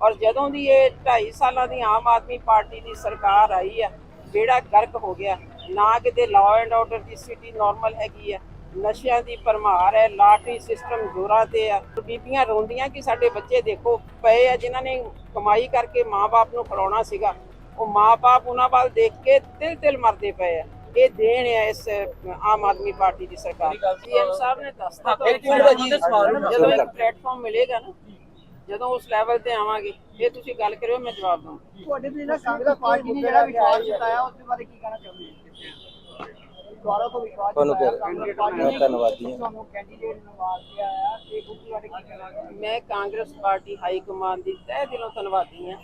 ਔਰ ਜਦੋਂ ਦੀ ਇਹ 2.5 ਸਾਲਾਂ ਦੀ ਆਮ ਆਦਮੀ ਪਾਰਟੀ ਦੀ ਸਰਕਾਰ ਆਈ ਹੈ ਜਿਹੜਾ ਗਰਕ ਹੋ ਗਿਆ ਨਾ ਕਿਤੇ ਲਾਅ ਐਂਡ ਆਰਡਰ ਦੀ ਸਥਿਤੀ ਨਾਰਮਲ ਹੈਗੀ ਹੈ ਨਸ਼ਿਆਂ ਦੀ ਭਰਮਾਰ ਹੈ ਲਾਟਰੀ ਸਿਸਟਮ ਜ਼ੋਰਾਂ ਤੇ ਆ ਬੀਬੀਆਂ ਰੋਂਦੀਆਂ ਕਿ ਸਾਡੇ ਬੱਚੇ ਦੇਖੋ ਪਏ ਆ ਜਿਨ੍ਹਾਂ ਨੇ ਕਮਾਈ ਕਰਕੇ ਮਾਪੇ ਨੂੰ ਖਿਲਾਉਣਾ ਸੀਗਾ ਉਹ ਮਾਪੇ ਉਹਨਾਂ ਵੱਲ ਦੇਖ ਕੇ ਤਿਲ ਤਿਲ ਮਰਦੇ ਪਏ ਆ। ਇਹ ਦੇਣ ਹੈ ਇਸ ਆਮ ਆਦਮੀ ਪਾਰਟੀ ਦੀ ਸਰਕਾਰ। ਸੀਐਮ ਸਾਹਿਬ ਨੇ ਦੱਸਤਾ ਜਦੋਂ ਇੱਕ ਪਲੇਟਫਾਰਮ ਮਿਲੇਗਾ ਨਾ ਜਦੋਂ ਉਸ ਲੈਵਲ ਤੇ ਆਵਾਂਗੇ ਇਹ ਤੁਸੀਂ ਗੱਲ ਕਰਿਓ ਮੈਂ ਜਵਾਬ ਦਵਾਂ ਤੁਹਾਡੇ ਤੇ ਜਿਹੜਾ ਕਾਂਗਰਸ ਪਾਰਟੀ ਨੇ ਜਿਹੜਾ ਵਿਸ਼ਵਾਸ ਜਤਾਇਆ ਉਸ ਦੇ ਬਾਰੇ ਕੀ ਕਹਿਣਾ ਚਾਹੁੰਦੇ ਹੋ? ਦੁਆਰਾ ਤੋਂ ਵਿਸ਼ਵਾਸ ਤੁਹਾਨੂੰ ਧੰਨਵਾਦੀ ਹਾਂ। ਤੁਹਾਨੂੰ ਕੈਂਡੀਡੇਟ ਨਵਾਜ਼ ਕੇ ਆਇਆ ਤੇ ਉਸ ਦੇ ਬਾਰੇ ਕੀ ਕਹਿਣਾ ਚਾਹੁੰਦੇ ਮੈਂ ਕਾਂਗਰਸ ਪਾਰਟੀ ਹਾਈ ਕਮਾਂਡ ਦੀ ਤਹਿ ਦਿਲੋਂ ਧੰਨਵਾਦੀ ਹਾਂ।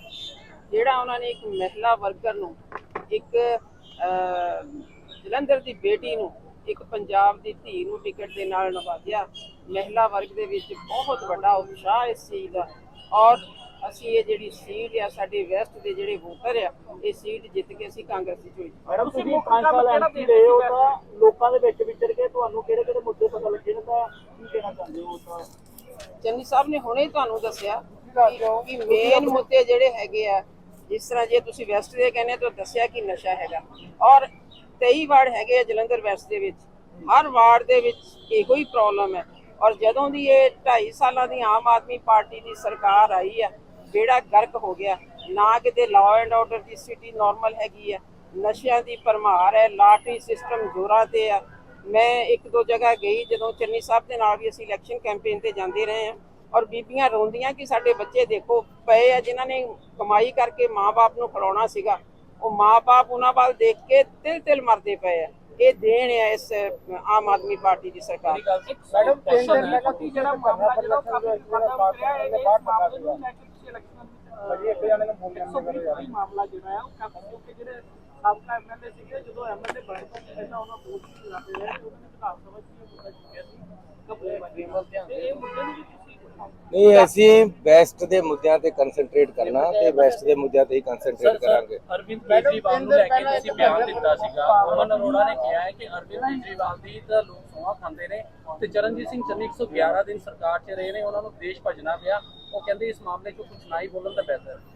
ਜਿਹੜਾ ਉਹਨਾਂ ਨੇ ਇੱਕ ਮਹਿਲਾ ਵਰਕਰ ਨੂੰ ਇੱਕ ਜਲੰਧਰ ਦੀ ਬੇਟੀ ਨੂੰ ਇੱਕ ਪੰਜਾਬ ਦੀ ਧੀ ਨੂੰ ਟਿਕਟ ਦੇ ਨਾਲ ਨਵਾਜ਼ਿਆ। ਮਹਿਲਾ ਵਰਗ ਦੇ ਵਿੱਚ ਬਹੁਤ ਵੱਡਾ ਉਤਸ਼ਾਹ ਇਸ ਚੀਜ਼ ਦਾ। ਔਰ ਅਸੀਂ ਇਹ ਜਿਹੜੀ ਸੀਟ ਆ ਸਾਡੇ ਵੈਸਟ ਦੇ ਜਿਹੜੇ ਵੋਟਰ ਆ ਇਹ ਸੀਟ ਜਿੱਤ ਕੇ ਅਸੀਂ ਕਾਂਗਰਸ ਦੀ ਚੋਈ ਮੈਡਮ ਤੁਸੀਂ ਪੰਜ ਸਾਲ ਐਮਪੀ ਰਹੇ ਹੋ ਤਾਂ ਲੋਕਾਂ ਦੇ ਵਿੱਚ ਵਿਚਰ ਕੇ ਤੁਹਾਨੂੰ ਕਿਹੜੇ ਕਿਹੜੇ ਮੁੱਦੇ ਪਤਾ ਲੱਗੇ ਨੇ ਤਾਂ ਕੀ ਕਹਿਣਾ ਚਾਹੁੰਦੇ ਹੋ ਤਾਂ? ਚੰਨੀ ਸਾਹਿਬ ਨੇ ਹੁਣੇ ਤੁਹਾਨੂੰ ਦੱਸਿਆ ਕਿ ਮੇਨ ਮੁੱਦੇ ਜਿਹੜੇ ਹੈਗੇ ਆ ਜਿਸ ਤਰ੍ਹਾਂ ਜੇ ਤੁਸੀਂ ਵੈਸਟ ਦੇ ਕਹਿੰਦੇ ਤਾਂ ਦੱਸਿਆ ਕਿ ਨਸ਼ਾ ਹੈਗਾ। ਔਰ 23 ਵਾਰਡ ਹੈਗੇ ਆ ਜਲੰਧਰ ਵੈਸਟ ਦੇ ਵਿੱਚ। ਹਰ ਵਾਰਡ ਦੇ ਵਿੱਚ ਇਹੋ ਹੀ ਪ੍ਰੋਬਲਮ ਹੈ। ਔਰ ਜਦੋਂ ਦੀ ਇਹ 2.5 ਸਾਲਾਂ ਦੀ ਆਮ ਆਦਮੀ ਪਾਰਟੀ ਦੀ ਸਰਕਾਰ ਆਈ ਹੈ ਜਿਹੜਾ ਗਰਕ ਹੋ ਗਿਆ। ਨਾ ਕਿਤੇ ਲਾਅ ਐਂਡ ਆਰਡਰ ਦੀ ਸਥਿਤੀ ਨਾਰਮਲ ਹੈਗੀ ਹੈ ਨਸ਼ਿਆਂ ਦੀ ਭਰਮਾਰ ਹੈ, ਲਾਟਰੀ ਸਿਸਟਮ ਜ਼ੋਰਾਂ ਤੇ ਆ। ਮੈਂ ਇੱਕ ਦੋ ਜਗ੍ਹਾ ਗਈ ਜਦੋਂ ਚੰਨੀ ਸਾਹਿਬ ਦੇ ਨਾਲ ਵੀ ਅਸੀਂ ਇਲੈਕਸ਼ਨ ਕੈਂਪੇਨ ਤੇ ਜਾਂਦੇ ਰਹੇ ਹਾਂ। ਔਰ ਬੀਬੀਆਂ ਰੋਂਦੀਆਂ ਕਿ ਸਾਡੇ ਬੱਚੇ ਦੇਖੋ, ਪਏ ਆ ਜਿਨ੍ਹਾਂ ਨੇ ਕਮਾਈ ਕਰਕੇ ਮਾਪੇ ਨੂੰ ਖੜਾਉਣਾ ਸੀਗਾ। ਉਹ ਮਾਪੇ ਉਹਨਾਂ ਵੱਲ ਦੇਖ ਕੇ ਤਿਲ ਤਿਲ ਮਰਦੇ ਪਏ ਆ। ਇਹ ਦੇਣ ਹੈ ਇਸ ਆਮ ਆਦਮੀ ਪਾਰਟੀ ਦੀ ਸਰਕਾਰ। ਮੈਡਮ ਦਿਨ ਪਹਿਲਾਂ ਤੁਸੀਂ ਜਿਹੜਾ ਮਾਮਲਾ ਜਿਹੜਾ ਮਾਮਲੇ ਨੂੰ ਕੇ ਤੁਸੀਂ ਇਲੈਕਸ਼ਨ ਭਾਜੀ ਇੱਕ ਜਾਣੇ ਨੂੰ ਬੋਲਿਆ ਮਾਮਲਾ ਜਿਹੜਾ ਹੈ ਉਹ ਕਾਫੀ ਕਿਉਂਕਿ ਜਿਹੜੇ ਸਾਬਕਾ ਐਮਐਲਏ ਸੀਗੇ ਜਦੋਂ ਐਮਐਲਏ ਬਣੇ ਤੋਂ ਪਹਿਲਾਂ ਉਹਨਾਂ ਵੋਟ ਵੀ ਲਾਤੇ ਰਹੇ ਉਹਨਾਂ ਨੇ ਵਿਧਾਨ ਸਭਾ 'ਚ ਇਹ ਮੁੱਦਾ ਚੁੱਕਿਆ ਸੀ ਕਬੂਲ ਇਹ ਮੁੱਦੇ ਨੂੰ ਨਹੀਂ ਅਸੀਂ ਵੈਸਟ ਦੇ ਮੁੱਦਿਆਂ ਤੇ ਕਨਸੈਂਟਰੇਟ ਕਰਨਾ ਤੇ ਵੈਸਟ ਦੇ ਮੁੱਦਿਆਂ ਤੇ ਹੀ ਕਨਸੈਂਟਰੇਟ ਕਰਾਂਗੇ। ਅਰਵਿੰਦ ਕੇਜਰੀਵਾਲ ਨੂੰ ਲੈ ਕੇ ਤੁਸੀਂ ਬਿਆਨ ਦਿੱਤਾ ਸੀਗਾ। ਅਮਨ ਅਰੋੜਾ ਨੇ ਕਿਹਾ ਹੈ ਕਿ ਅਰਵਿੰਦ ਕੇਜਰੀਵਾਲ ਦੀ ਤਾਂ ਲੋਕ ਸੋਹਾ ਖਾਂਦੇ ਨੇ ਤੇ ਚਰਨਜੀਤ ਸਿੰਘ ਚੰਨੀ 111 ਦਿਨ ਸਰਕਾਰ 'ਚ ਰਹੇ ਨੇ ਉਹਨਾਂ ਨੂੰ ਦੇਸ਼ ਭਜਣਾ ਪਿਆ। ਉਹ ਕਹਿੰਦੇ ਇਸ ਮਾਮਲੇ 'ਚ ਕੁਝ ਨਾ ਹੀ ਬੋਲਣ ਤਾਂ ਬਿਹਤਰ ਹੈ